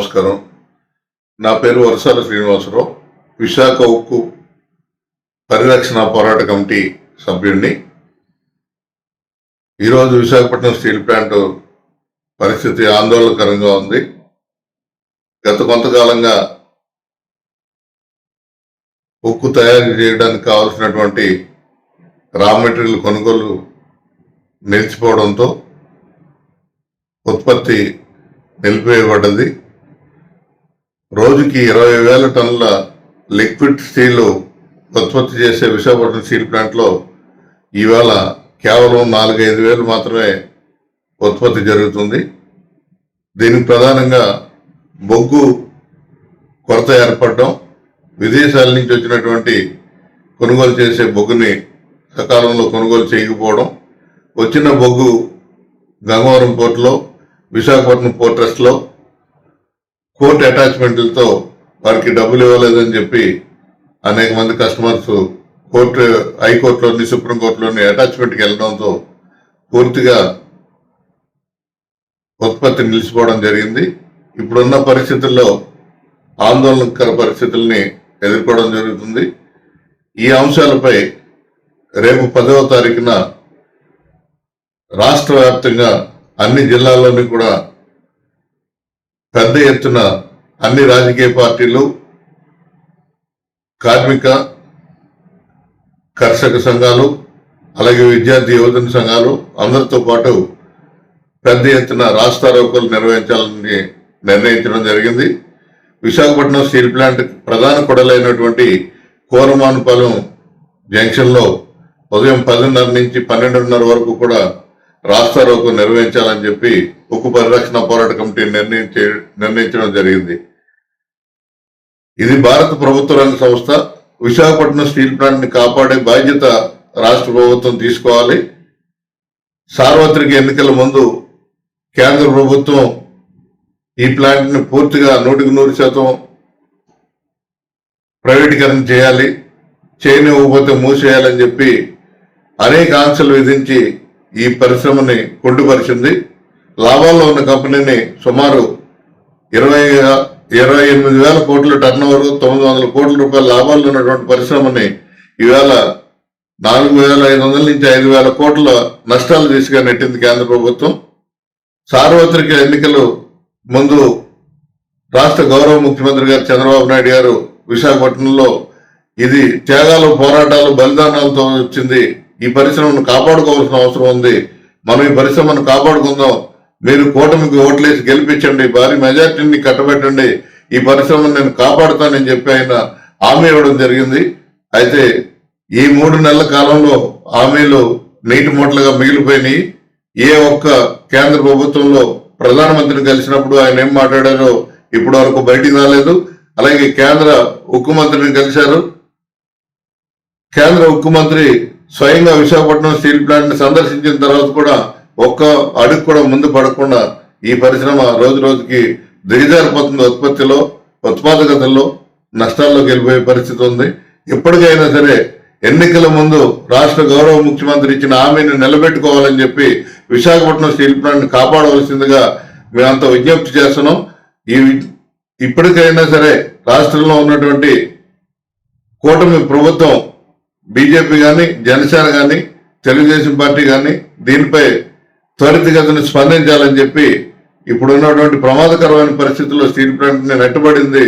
నమస్కారం. నా పేరు వరసాల శ్రీనివాసరావు. విశాఖ ఉక్కు పరిరక్షణ పోరాట కమిటీ సభ్యుడిని. ఈరోజు విశాఖపట్నం స్టీల్ ప్లాంట్ పరిస్థితి ఆందోళనకరంగా ఉంది. గత కొంతకాలంగా ఉక్కు తయారు చేయడానికి కావాల్సినటువంటి రా మెటీరియల్ కొనుగోలు నిలిచిపోవడంతో ఉత్పత్తి నిలిపివేయబడ్డది. రోజుకి ఇరవై వేల టన్నుల లిక్విడ్ స్టీల్ ఉత్పత్తి చేసే విశాఖపట్నం స్టీల్ ప్లాంట్లో ఈవేళ కేవలం నాలుగైదు వేలు మాత్రమే ఉత్పత్తి జరుగుతుంది. దీనికి ప్రధానంగా బొగ్గు కొరత ఏర్పడడం విదేశాల నుంచి వచ్చినటువంటి కొనుగోలు చేసే బొగ్గుని సకాలంలో కొనుగోలు చేయకపోవడం వచ్చిన బొగ్గు గంగవరం పోర్టులో విశాఖపట్నం పోర్ట్ ట్రస్ట్లో కోర్టు అటాచ్మెంట్లతో వారికి డబ్బులు ఇవ్వలేదని చెప్పి అనేక మంది కస్టమర్స్ కోర్టు హైకోర్టులోని సుప్రీంకోర్టులోని అటాచ్మెంట్కి వెళ్ళడంతో పూర్తిగా ఉత్పత్తి నిలిచిపోవడం జరిగింది. ఇప్పుడున్న పరిస్థితుల్లో ఆందోళనకర పరిస్థితుల్ని ఎదుర్కోవడం జరుగుతుంది. ఈ అంశాలపై రేపు పదవ తారీఖున రాష్ట్ర వ్యాప్తంగా అన్ని జిల్లాల్లోని కూడా పెద్ద ఎత్తున అన్ని రాజకీయ పార్టీలు కార్మిక కర్షక సంఘాలు అలాగే విద్యార్థి యువజన సంఘాలు అందరితో పాటు పెద్ద ఎత్తున రాస్తారోకలు నిర్వహించాలని నిర్ణయించడం జరిగింది. విశాఖపట్నం స్టీల్ ప్లాంట్ ప్రధాన కొడలైనటువంటి కోరమానుపాలెం జంక్షన్లో ఉదయం పదిన్నర నుంచి పన్నెండున్నర వరకు కూడా రాస్తారోకలు నిర్వహించాలని చెప్పి ఉక్కు పరిరక్షణ పోరాట కమిటీ నిర్ణయించే నిర్ణయించడం జరిగింది. ఇది భారత ప్రభుత్వ రంగ సంస్థ విశాఖపట్నం స్టీల్ ప్లాంట్ని కాపాడే బాధ్యత రాష్ట్ర ప్రభుత్వం తీసుకోవాలి. సార్వత్రిక ఎన్నికల ముందు కేంద్ర ప్రభుత్వం ఈ ప్లాంట్ని పూర్తిగా నూటికి నూరు శాతం ప్రైవేటీకరణ చేయాలి చేయనివ్వకపోతే మూసేయాలని చెప్పి అనేక ఆంక్షలు విధించి ఈ పరిశ్రమని కొట్టుపరిచింది లాభాల్లో ఉన్న కంపెనీని సుమారు ఇరవై ఇరవై ఎనిమిది వేల కోట్ల టర్న్ ఓవర్ తొమ్మిది వందల కోట్ల రూపాయల లాభాలు ఉన్నటువంటి పరిశ్రమని ఈవేళ నాలుగు వేల ఐదు వందల నుంచి ఐదు వేల కోట్ల నష్టాలు తీసుగా నెట్టింది కేంద్ర ప్రభుత్వం. సార్వత్రిక ఎన్నికలు ముందు రాష్ట్ర గౌరవ ముఖ్యమంత్రి గారు చంద్రబాబు నాయుడు గారు విశాఖపట్నంలో ఇది త్యాగాలు పోరాటాలు బలిదానాలతో వచ్చింది. ఈ పరిశ్రమను కాపాడుకోవాల్సిన అవసరం ఉంది. మనం ఈ పరిశ్రమను కాపాడుకుందాం. మీరు కూటమికి ఓట్లేసి గెలిపించండి భారీ మెజార్టీని కట్టబెట్టండి ఈ పరిశ్రమను నేను కాపాడుతానని చెప్పి ఆయన హామీ ఇవ్వడం జరిగింది. అయితే ఈ మూడు నెలల కాలంలో హామీలు నీటి మూటలుగా మిగిలిపోయినాయి. ఏ ఒక్క కేంద్ర ప్రభుత్వంలో ప్రధానమంత్రిని కలిసినప్పుడు ఆయన ఏం మాట్లాడారో ఇప్పటి వరకు బయటికి రాలేదు. అలాగే కేంద్ర ఉక్కు మంత్రిని కలిశారు. కేంద్ర ఉక్కు మంత్రి స్వయంగా విశాఖపట్నం స్టీల్ ప్లాంట్ని సందర్శించిన తర్వాత కూడా ఒక్క అడుగు కూడా ముందు పడకుండా ఈ పరిశ్రమ రోజు రోజుకి దిగజారిపోతుంది ఉత్పత్తిలో ఉత్పాదకతల్లో నష్టాల్లోకి వెళ్ళిపోయే పరిస్థితి ఉంది. ఎప్పటికైనా సరే ఎన్నికల ముందు రాష్ట్ర గౌరవ ముఖ్యమంత్రి ఇచ్చిన హామీని నిలబెట్టుకోవాలని చెప్పి విశాఖపట్నం స్టీల్ ప్లాంట్ కాపాడవలసిందిగా మేమంతా విజ్ఞప్తి చేస్తున్నాం. ఈ ఇప్పటికైనా సరే రాష్ట్రంలో ఉన్నటువంటి కూటమి ప్రభుత్వం బీజేపీ కానీ జనసేన కానీ తెలుగుదేశం పార్టీ కానీ దీనిపై త్వరితగతిన స్పందించాలని చెప్పి ఇప్పుడున్నటువంటి ప్రమాదకరమైన పరిస్థితుల్లో స్టీల్ ప్లాంట్ నెట్టబడింది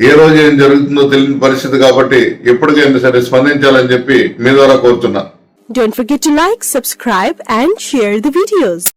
ఏ రోజు ఏం జరుగుతుందో తెలియని పరిస్థితి కాబట్టి ఎప్పటికైనా సరే స్పందించాలని చెప్పి మీ ద్వారా కోరుతున్నా Don't forget to like, subscribe and share the videos.